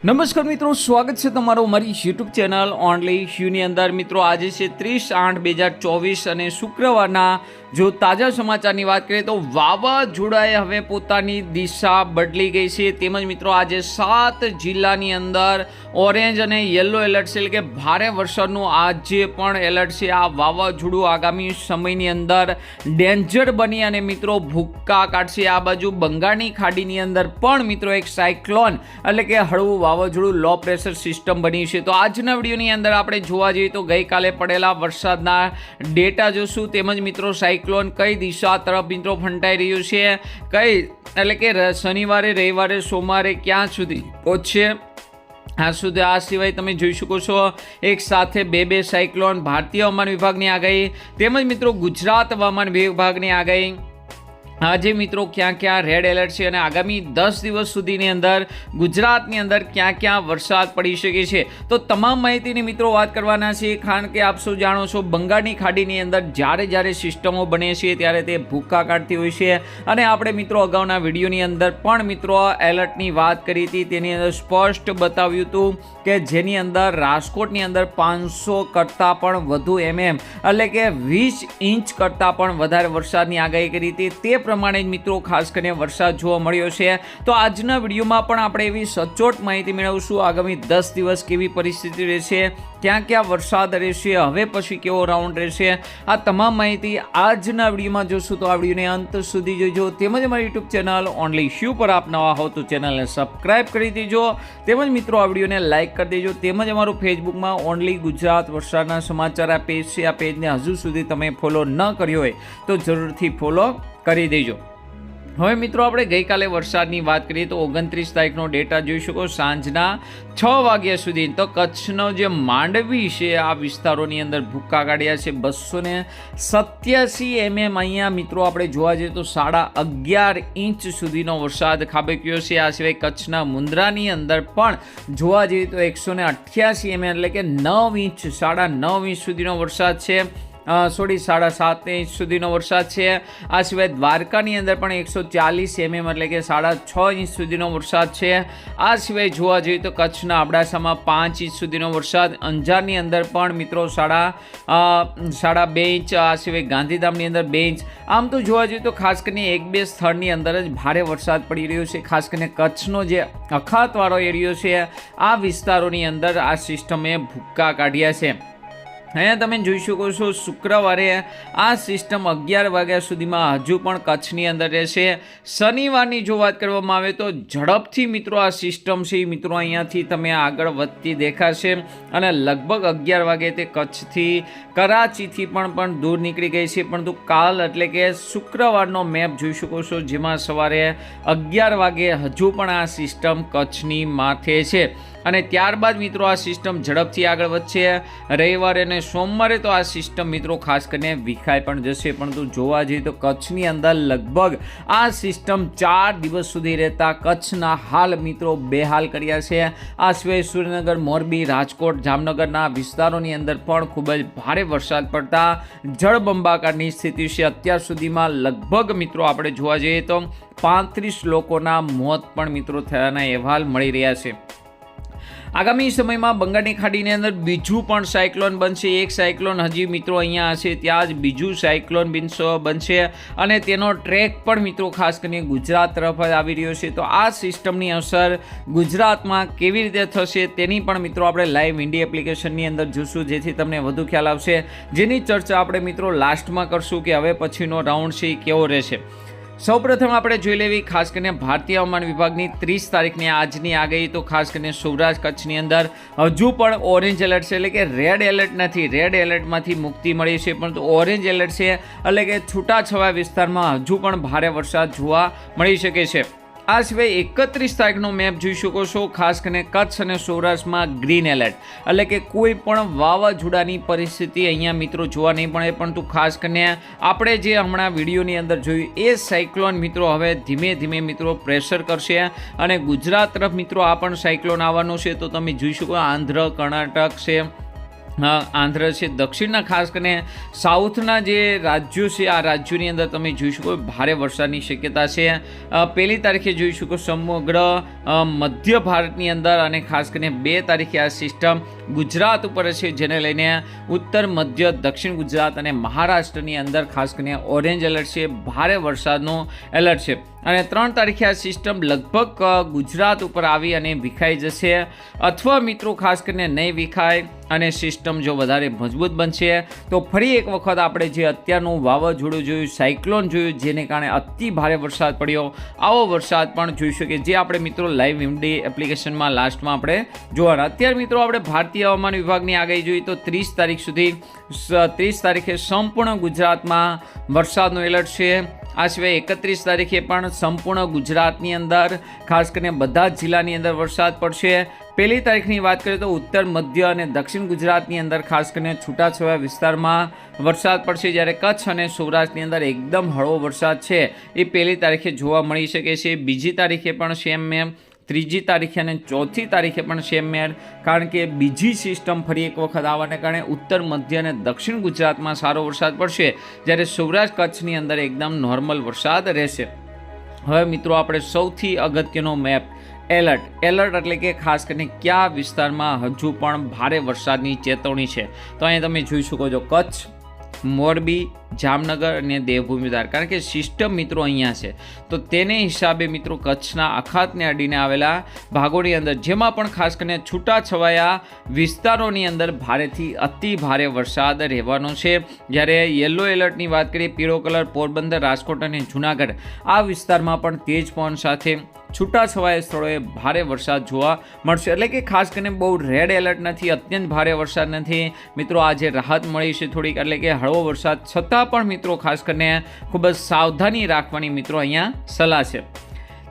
નમસ્કાર મિત્રો, સ્વાગત છે તમારું મારી યુટ્યુબ ચેનલ ઓનલી શ્યુની અંદર. મિત્રો, આજે છે ત્રીસ આઠ બે હજાર ચોવીસ અને શુક્રવારના જો તાજા સમાચારની વાત કરીએ તો વાવાઝોડાએ હવે પોતાની દિશા બદલી ગઈ છે. તેમજ મિત્રો, આજે સાત જિલ્લાની અંદર ઓરેન્જ અને યલો એલર્ટ છે, એટલે કે ભારે વરસાદનું આજે પણ એલર્ટ છે. આ વાવાઝોડું આગામી સમયની અંદર ડેન્જર બની અને મિત્રો ભૂક્કા કાઢશે. આ બાજુ બંગાળની ખાડીની અંદર પણ મિત્રો એક સાયક્લોન, એટલે કે હળવું વાવાઝોડું લો પ્રેશર સિસ્ટમ બની છે. તો આજના વિડીયોની અંદર આપણે જોવા જઈએ તો ગઈકાલે પડેલા વરસાદના ડેટા જોશું. તેમજ મિત્રો સાયક્લોન કઈ દિશા તરફ મિત્રો ફંટાઈ રહ્યું છે, કઈ, એટલે કે શનિવારે, રવિવારે, સોમવારે ક્યાં સુધી પહોંચશે? આ સુધી આ સિવાય તમે જોઈ શકો છો, એક સાથે બે બે સાયક્લોન ભારતીય હવામાન વિભાગની આગાહી, તેમજ મિત્રો ગુજરાત હવામાન વિભાગની આગાહી. આજે મિત્રો, ક્યાં ક્યાં રેડ એલર્ટ છે અને આગામી દસ દિવસ સુધીની અંદર ગુજરાતની અંદર ક્યાં ક્યાં વરસાદ પડી શકે છે? તો તમામ માહિતીની મિત્રો વાત કરવાના છે કારણ કે આપ સૌ જાણો છો, બંગાળની ખાડીની અંદર જ્યારે જ્યારે સિસ્ટમો બને છે, ત્યારે તે ભૂક્કા કાઢતી હોય છે. અને આપણે મિત્રો અગાઉના વિડીયોની અંદર પણ મિત્રો એલર્ટની વાત કરી હતી. તેની અંદર સ્પષ્ટ બતાવ્યું હતું કે જેની અંદર રાજકોટની અંદર પાંચસો કરતાં પણ વધુ એમએમ, એટલે કે વીસ ઇંચ કરતાં પણ વધારે વરસાદની આગાહી કરી હતી. તે પ્રમાણે જ મિત્રો, ખાસ કરીને વરસાદ જોવા મળ્યો છે. તો આજના વિડીયોમાં પણ આપણે એવી સચોટ માહિતી મેળવશું. આગામી દસ દિવસ કેવી પરિસ્થિતિ રહેશે, ક્યાં ક્યાં વરસાદ રહેશે, હવે પછી કેવો રાઉન્ડ રહેશે, આ તમામ માહિતી આજના વિડીયોમાં જોશું. તો આ વિડીયોને અંત સુધી જોજો. તેમજ મારી યુટ્યુબ ચેનલ ઓનલી શ્યુ પર આપ નવા હો તો ચેનલને સબસ્ક્રાઈબ કરી દેજો. તેમજ મિત્રો, આ વિડીયોને લાઇક કરી દેજો. તેમજ અમારું ફેસબુકમાં ઓનલી ગુજરાત વરસાદના સમાચાર આ પેજ છે. આ પેજને હજુ સુધી તમે ફોલો ન કર્યો હોય તો જરૂરથી ફોલો કરી દેજો. હવે મિત્રો આપણે ગઈકાલે વરસાદની વાત કરીએ તો ઓગણત્રીસ તારીખનો ડેટા જોઈ શકો. સાંજના છ વાગ્યા સુધી તો કચ્છનો જે માંડવી છે, આ વિસ્તારોની અંદર ભૂક્કા કાઢ્યા છે. બસો ને સત્યાસી એમએમ અહીંયા મિત્રો આપણે જોવા જઈએ તો સાડા અગિયાર ઇંચ સુધીનો વરસાદ ખાબક્યો છે. આ સિવાય કચ્છના મુન્દ્રાની અંદર પણ જોવા જઈએ તો એકસો ને અઠ્યાસી એમએમ એટલે કે નવ ઇંચ, સાડા નવ ઇંચ સુધીનો વરસાદ છે. સોરી સાડા સાત ઇંચ સુધીનો વરસાદ છે. આ સિવાય દ્વારકાની અંદર પણ એકસો ચાલીસ એમએમ એટલે કે સાડા છ ઇંચ સુધીનો વરસાદ છે. આ સિવાય જોવા જઈએ તો કચ્છના અબડાસામાં પાંચ ઇંચ સુધીનો વરસાદ. અંજારની અંદર પણ મિત્રો સાડા સાડા બે ઇંચ, આ સિવાય ગાંધીધામની અંદર બે ઇંચ. આમ તો જોવા જઈએ તો ખાસ કરીને એક બે સ્થળની અંદર જ ભારે વરસાદ પડી રહ્યો છે. ખાસ કરીને કચ્છનો જે અખાતવાળો એરિયો છે, આ વિસ્તારોની અંદર આ સિસ્ટમે ભૂક્કા કાઢ્યા છે. અહીંયા તમે જોઈ શકો છો શુક્રવારે આ સિસ્ટમ અગિયાર વાગ્યા સુધીમાં હજુ પણ કચ્છની અંદર રહેશે. શનિવારની જો વાત કરવામાં આવે તો ઝડપથી મિત્રો આ સિસ્ટમ છે એ મિત્રો અહીંયાથી તમે આગળ વધતી દેખાશે અને લગભગ અગિયાર વાગે તે કચ્છથી કરાચીથી પણ પણ દૂર નીકળી ગઈ છે. પરંતુ કાલ એટલે કે શુક્રવારનો મેપ જોઈ શકો છો જેમાં સવારે અગિયાર વાગે હજુ પણ આ સિસ્ટમ કચ્છની માથે છે. અને ત્યારબાદ મિત્રો આ સિસ્ટમ ઝડપથી આગળ વધશે. રવિવારે અને સોમવારે તો આ સિસ્ટમ મિત્રો ખાસ કરીને વિખાઈ પણ જશે, પરંતુ જોવા જઈએ તો કચ્છની અંદર લગભગ આ સિસ્ટમ ચાર દિવસ સુધી રહેતા કચ્છના હાલ મિત્રો બેહાલ કર્યા છે. આ સિવાય સુરેન્દ્રનગર, મોરબી, રાજકોટ, જામનગરના વિસ્તારોની અંદર પણ ખૂબ જ ભારે વરસાદ પડતા જળબંબાકારની સ્થિતિ છે. અત્યાર સુધીમાં લગભગ મિત્રો આપણે જોવા જઈએ તો પાંત્રીસ લોકોના મોત પણ મિત્રો થયાના અહેવાલ મળી રહ્યા છે. આગામી સમયમાં બંગાળની ખાડીની અંદર બીજું પણ સાયક્લોન બનશે. એક સાયક્લોન હજી મિત્રો અહીંયા હશે, ત્યાં જ બીજું સાયક્લોન બિન્સ બનશે અને તેનો ટ્રેક પણ મિત્રો ખાસ કરીને ગુજરાત તરફ જ આવી રહ્યો છે. તો આ સિસ્ટમની અસર ગુજરાતમાં કેવી રીતે થશે તેની પણ મિત્રો આપણે લાઈવ ઇન્ડિયા એપ્લિકેશનની અંદર જોશું, જેથી તમને વધુ ખ્યાલ આવશે. જેની ચર્ચા આપણે મિત્રો લાસ્ટમાં કરશું કે હવે પછીનો રાઉન્ડ છે એ કેવો રહેશે. સૌપ્રથમ આપણે જોઈ લેવી ખાસ કરીને ભારતીય હવામાન વિભાગની ત્રીસ તારીખની આજની આગાહી. તો ખાસ કરીને સૌરાષ્ટ્ર કચ્છની અંદર હજુ પણ ઓરેન્જ એલર્ટ છે, એટલે કે રેડ એલર્ટ નથી. રેડ એલર્ટમાંથી મુક્તિ મળી છે, પરંતુ ઓરેન્જ એલર્ટ છે, એટલે કે છૂટાછવાયા વિસ્તારમાં હજુ પણ ભારે વરસાદ જોવા મળી શકે છે. આ સિવાય એકત્રીસ તારીખનો મેપ જોઈ શકો છો, ખાસ કરીને કચ્છ અને સૌરાષ્ટ્રમાં ગ્રીન એલર્ટ એટલે કે કોઈ પણ વાવાઝોડાની પરિસ્થિતિ અહીંયા મિત્રો જોવા નહીં મળે, પરંતુ ખાસ કરીને આપણે જે હમણાં વિડીયોની અંદર જોયું એ સાયક્લોન મિત્રો હવે ધીમે ધીમે મિત્રો પ્રેશર કરશે. અને ગુજરાત તરફ મિત્રો આ પણ સાયક્લોન આવવાનું છે, તો તમે જોઈ શકો આંધ્ર, કર્ણાટક છે આંધ્ર છે, દક્ષિણના ખાસ કરીને સાઉથના જે રાજ્યો છે, આ રાજ્યોની અંદર તમે જોઈ શકો ભારે વરસાદની શક્યતા છે. પહેલી તારીખે જોઈ શકો સમગ્ર મધ્ય ભારતની અંદર અને ખાસ કરીને બે તારીખે આ સિસ્ટમ ગુજરાત ઉપર છે, જેને લઈને ઉત્તર, મધ્ય, દક્ષિણ ગુજરાત અને મહારાષ્ટ્રની અંદર ખાસ કરીને ઓરેન્જ એલર્ટ છે, ભારે વરસાદનું એલર્ટ છે. અને ત્રણ તારીખે આ સિસ્ટમ લગભગ ગુજરાત ઉપર આવી અને વિખાઈ જશે. અથવા મિત્રો ખાસ કરીને નહીં વિખાય અને સિસ્ટમ જો વધારે મજબૂત બનશે, તો ફરી એક વખત આપણે જે અત્યારનું વાવાઝોડું જોયું સાયક્લોન જોયું, જેને કારણે અતિ ભારે વરસાદ પડ્યો. આવો વરસાદ પણ જોઈ શકીએ. જે આપણે મિત્રો લાઈવ ઇમડી એપ્લિકેશનમાં લાસ્ટમાં આપણે જોવાના. અત્યારે મિત્રો આપણે ભારતીય હવામાન વિભાગની આગાહી જોઈએ તો ત્રીસ તારીખ સુધી ત્રીસ તારીખે સંપૂર્ણ ગુજરાતમાં વરસાદનો એલર્ટ છે. આ સિવાય એકત્રીસ તારીખે પણ સંપૂર્ણ ગુજરાતની અંદર, ખાસ કરીને બધા જ જિલ્લાની અંદર વરસાદ પડશે. પહેલી તારીખની વાત કરીએ તો ઉત્તર, મધ્ય અને દક્ષિણ ગુજરાતની અંદર ખાસ કરીને છૂટાછવાયા વિસ્તારમાં વરસાદ પડશે જ્યારે કચ્છ અને સૌરાષ્ટ્રની અંદર એકદમ હળવો વરસાદ છે. એ પહેલી તારીખે જોવા મળી શકે છે. બીજી તારીખે પણ સેમ મેમ ત્રીજી તારીખે અને ચોથી તારીખે પણ સેમ મેળ કારણ કે બીજી સિસ્ટમ ફરી એક વખત આવવાને કારણે ઉત્તર, મધ્ય અને દક્ષિણ ગુજરાતમાં સારો વરસાદ પડશે જ્યારે સૌરાષ્ટ્ર કચ્છની અંદર એકદમ નોર્મલ વરસાદ રહેશે. હવે મિત્રો, આપણે સૌથી અગત્યનો મેપ એલર્ટ. એલર્ટ એટલે કે ખાસ કરીને કયા વિસ્તારમાં હજુ પણ ભારે વરસાદની ચેતવણી છે. તો અહીંયા તમે જોઈ શકો છો કચ્છ, મોરબી, જામનગર અને દેવભૂમિ વિસ્તાર કારણ કે સિસ્ટમ મિત્રો અહીંયા છે. તો તેને હિસાબે મિત્રો કચ્છના અખાતને અડીને આવેલા ભાગોની અંદર, જેમાં પણ ખાસ કરીને છૂટાછવાયા વિસ્તારોની અંદર ભારેથી અતિ ભારે વરસાદ રહેવાનો છે. જ્યારે યલો એલર્ટની વાત કરીએ, પીળો કલર, પોરબંદર, રાજકોટ અને જૂનાગઢ. આ વિસ્તારમાં પણ તેજ પવન સાથે છૂટાછવાયા સ્થળોએ ભારે વરસાદ જોવા મળશે. એટલે કે ખાસ કરીને બહુ રેડ એલર્ટ નથી, અત્યંત ભારે વરસાદ નથી. મિત્રો, આજે રાહત મળી છે થોડીક, એટલે કે હળવો વરસાદ. છતાં પણ મિત્રો, ખાસ કરીને ખૂબ જ સાવધાની રાખવાની મિત્રો અહીંયા સલાહ છે.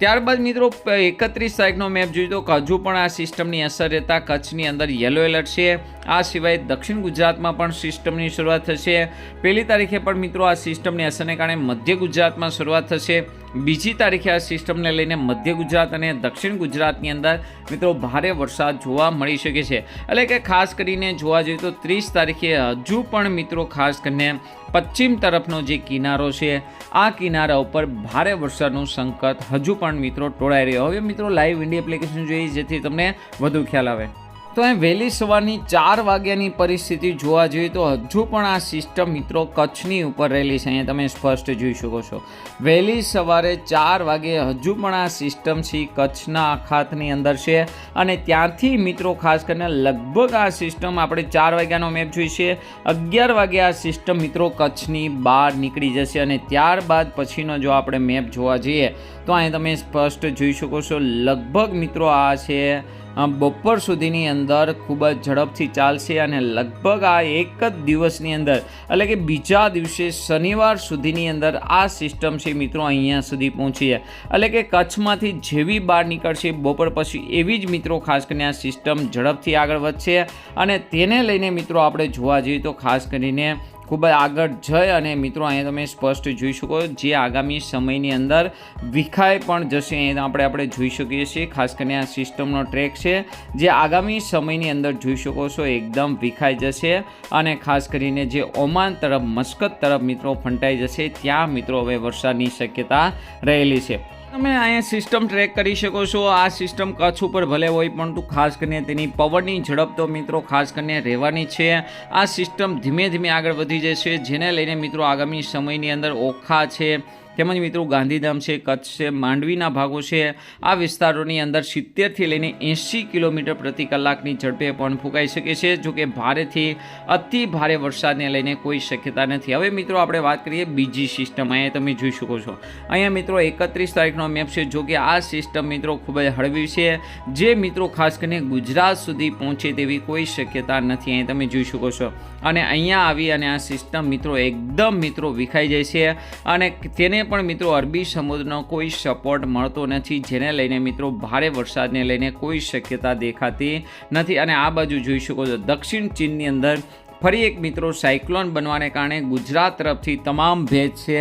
ત્યારબાદ મિત્રો એકત્રીસ તારીખનો મેપ જોઈએ તો હજુ પણ આ સિસ્ટમની અસર રહેતા કચ્છની અંદર યલો એલર્ટ છે. આ સિવાય દક્ષિણ ગુજરાતમાં પણ સિસ્ટમની શરૂઆત થશે. પહેલી તારીખે પણ મિત્રો, આ સિસ્ટમની અસરને કારણે મધ્ય ગુજરાતમાં શરૂઆત થશે. બીજી તારીખે આ સિસ્ટમને લઈને મધ્ય ગુજરાત અને દક્ષિણ ગુજરાતની અંદર મિત્રો ભારે વરસાદ જોવા મળી શકે છે. એટલે કે ખાસ કરીને જોવા જઈએ તો ત્રીસ તારીખે હજુ પણ મિત્રો ખાસ કરીને પશ્ચિમ તરફનો જે કિનારો છે, આ કિનારા ઉપર ભારે વરસાદનું સંકટ હજુ પણ મિત્રો ટોળાઈ રહ્યો. હવે મિત્રો લાઈવ ઇન્ડિયા એપ્લિકેશન જોઈએ, જેથી તમને વધુ ખ્યાલ આવે. તો અહીં વહેલી સવારની ચાર વાગ્યાની પરિસ્થિતિ જોવા જોઈએ તો હજુ પણ આ સિસ્ટમ મિત્રો કચ્છની ઉપર રહેલી છે. અહીંયા તમે સ્પષ્ટ જોઈ શકો છો. વહેલી સવારે ચાર વાગે હજુ પણ આ સિસ્ટમ છે કચ્છના અખાતની અંદર છે અને ત્યાંથી મિત્રો ખાસ કરીને લગભગ આ સિસ્ટમ આપણે ચાર વાગ્યાનો મેપ જોઈશે અગિયાર વાગે આ સિસ્ટમ મિત્રો કચ્છની બહાર નીકળી જશે અને ત્યારબાદ પછીનો જો આપણે મેપ જોવા જઈએ તો અહીં તમે સ્પષ્ટ જોઈ શકો છો. લગભગ મિત્રો આ છે અ, બપોર સુધીની અંદર ખૂબ જ ઝડપથી ચાલશે અને લગભગ આ એક જ દિવસની અંદર એટલે કે બીજા દિવસે શનિવાર સુધીની અંદર આ સિસ્ટમ છે મિત્રો અહીંયા સુધી પહોંચી જાય. એટલે કે કચ્છમાંથી જેવી બહાર નીકળશે બપોર પછી એવી જ મિત્રો ખાસ કરીને આ સિસ્ટમ ઝડપથી આગળ વધશે. અને તેને લઈને મિત્રો આપણે જોવા જઈએ તો ખાસ કરીને ખૂબ જ આગળ જઈ અને મિત્રો, અહીંયા તમે સ્પષ્ટ જોઈ શકો જે આગામી સમયની અંદર વિખાઈ પણ જશે. અહીંયા આપણે આપણે જોઈ શકીએ છીએ, ખાસ કરીને આ સિસ્ટમનો ટ્રેક છે જે આગામી સમયની અંદર જોઈ શકો છો એકદમ વિખાઈ જશે અને ખાસ કરીને જે ઓમાન તરફ, મસ્કત તરફ મિત્રો ફંટાઈ જશે, ત્યાં મિત્રો હવે વરસાદની શક્યતા રહેલી છે. તમે અહીંયા સિસ્ટમ ટ્રેક કરી શકો છો. આ સિસ્ટમ કચ્છ ઉપર ભલે હોય, પરંતુ ખાસ કરીને તેની પવનની ઝડપ તો મિત્રો ખાસ કરીને રહેવાની છે. આ સિસ્ટમ ધીમે ધીમે આગળ વધી જશે, જેને લઈને મિત્રો આગામી સમયની અંદર ઓખા છે. તેમજ મિત્રો, ગાંધીધામ છે, કચ્છ છે, માંડવીના ભાગો છે. આ વિસ્તારોની અંદર સિત્તેરથી લઈને એંશી કિલોમીટર પ્રતિ કલાકની ઝડપે પણ ફૂંકાઈ શકે છે જોકે ભારેથી અતિ ભારે વરસાદને લઈને કોઈ શક્યતા નથી. હવે મિત્રો, આપણે વાત કરીએ બીજી સિસ્ટમ. અહીંયા તમે જોઈ શકો છો. અહીંયા મિત્રો, એકત્રીસ તારીખનો મેપ છે, જો કે આ સિસ્ટમ મિત્રો ખૂબ જ હળવી છે. જે મિત્રો, ખાસ કરીને ગુજરાત સુધી પહોંચે તેવી કોઈ શક્યતા નથી. અહીંયા તમે જોઈ શકો છો. અને અહીંયા આવી અને આ સિસ્ટમ મિત્રો, એકદમ મિત્રો વિખાઈ જાય છે. અને તેને પણ મિત્રો અરબી સમુદ્રનો કોઈ સપોર્ટ મળતો નથી, જેને લઈને મિત્રો ભારે વરસાદને લઈને કોઈ શક્યતા દેખાતી નથી. અને આ બાજુ જોઈ શકો છો, દક્ષિણ ચીનની અંદર ફરી એક મિત્રો સાયક્લોન બનવાને કારણે ગુજરાત તરફથી તમામ ભેજ છે.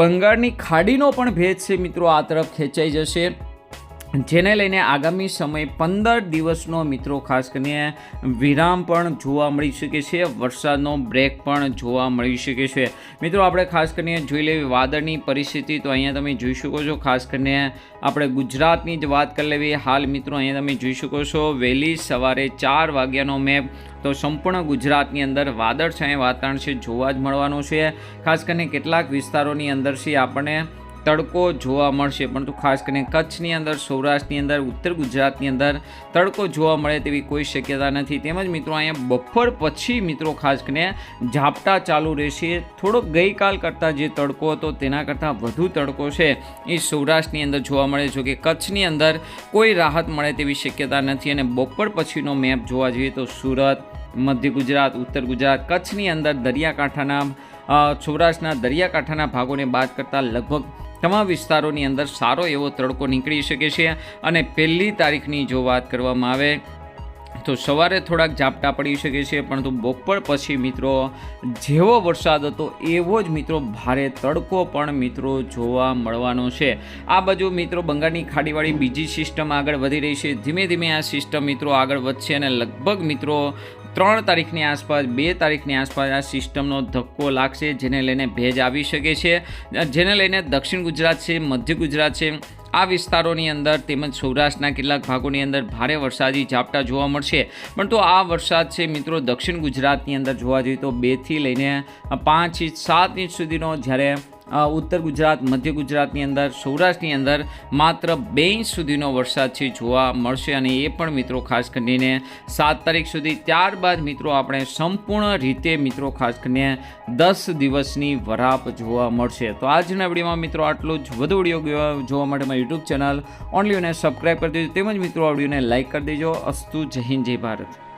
બંગાળની ખાડીનો પણ ભેજ છે મિત્રો, આ તરફ ખેંચાઈ જશે. જેને લઈને આગામી સમય પંદર દિવસનો મિત્રો, ખાસ કરીને વિરામ પણ જોવા મળી શકે છે, વરસાદનો બ્રેક પણ જોવા મળી શકે છે. મિત્રો, આપણે ખાસ કરીને જોઈ લેવી વાદળની પરિસ્થિતિ, તો અહીંયા તમે જોઈ શકો છો, ખાસ કરીને આપણે ગુજરાતની જ વાત કરી લેવી, હાલ મિત્રો, અહીંયા તમે જોઈ શકો છો, વહેલી સવારે ચાર વાગ્યાનો મેપ, તો સંપૂર્ણ ગુજરાતની અંદર વાદળછાયા વાતાવરણ છે, જોવા જ મળવાનું છે. ખાસ કરીને કેટલાક વિસ્તારોની અંદર છે આપણને તડકો જોવા મળશે, પરંતુ ખાસ કરીને કચ્છની અંદર, સૌરાષ્ટ્રની અંદર, ઉત્તર ગુજરાતની અંદર તડકો જોવા મળે તેવી કોઈ શક્યતા નથી. તેમજ મિત્રો, અહીંયા બપોર પછી મિત્રો ખાસ કરીને ઝાપટા ચાલુ રહેશે. થોડોક ગઈકાલ કરતાં જે તડકો હતો તેના કરતાં વધુ તડકો છે એ સૌરાષ્ટ્રની અંદર જોવા મળે. છે કે કચ્છની અંદર કોઈ રાહત મળે તેવી શક્યતા નથી અને બપોર પછીનો મેપ જોવા જઈએ તો સુરત, મધ્ય ગુજરાત, ઉત્તર ગુજરાત, કચ્છની અંદર દરિયાકાંઠાના સૌરાષ્ટ્રના દરિયાકાંઠાના ભાગોને બાદ કરતાં લગભગ તમામ વિસ્તારોની અંદર સારો એવો તડકો નીકળી શકે છે અને પહેલી તારીખની જો વાત કરવામાં આવે તો સવારે થોડાક ઝાપટા પડી શકે છે, પરંતુ બપોર પછી મિત્રો જેવો વરસાદ હતો એવો જ મિત્રો ભારે તડકો પણ મિત્રો જોવા મળવાનો છે. આ બાજુ મિત્રો બંગાળની ખાડીવાળી બીજી સિસ્ટમ આગળ વધી રહી છે. ધીમે ધીમે આ સિસ્ટમ મિત્રો આગળ વધશે અને લગભગ મિત્રો ત્રણ તારીખની આસપાસ, બે તારીખની આસપાસ આ સિસ્ટમનો ધક્કો લાગશે, જેને લઈને ભેજ આવી શકે છે. જેને લઈને દક્ષિણ ગુજરાત છે, મધ્ય ગુજરાત છે, આ વિસ્તારોની અંદર તેમજ સૌરાષ્ટ્રના કેટલાક ભાગોની અંદર ભારે વરસાદી ઝાપટા જોવા મળશે. પણ તો આ વરસાદ છે મિત્રો દક્ષિણ ગુજરાતની અંદર જોવા જઈએ તો બેથી લઈને પાંચ ઇંચ સાત ઇંચ સુધીનો જ્યારે ઉત્તર ગુજરાત, મધ્ય ગુજરાતની અંદર, સૌરાષ્ટ્રની અંદર માત્ર બે ઇંચ સુધીનો વરસાદ છે જોવા મળશે અને એ પણ મિત્રો ખાસ કરીને સાત તારીખ સુધી. ત્યારબાદ મિત્રો આપણે સંપૂર્ણ રીતે મિત્રો ખાસ કરીને દસ દિવસની વરાપ જોવા મળશે. તો આજના વિડીયોમાં મિત્રો આટલું જ. વધુ વીડિયો જોવા માટે મારી યુટ્યુબ ચેનલ ઓનલી અને સબસ્ક્રાઈબ કરી દેજો. તેમજ મિત્રો આ વિડીયોને લાઇક કરી દેજો. અસ્તુ જય હિન્દ, જય ભારત.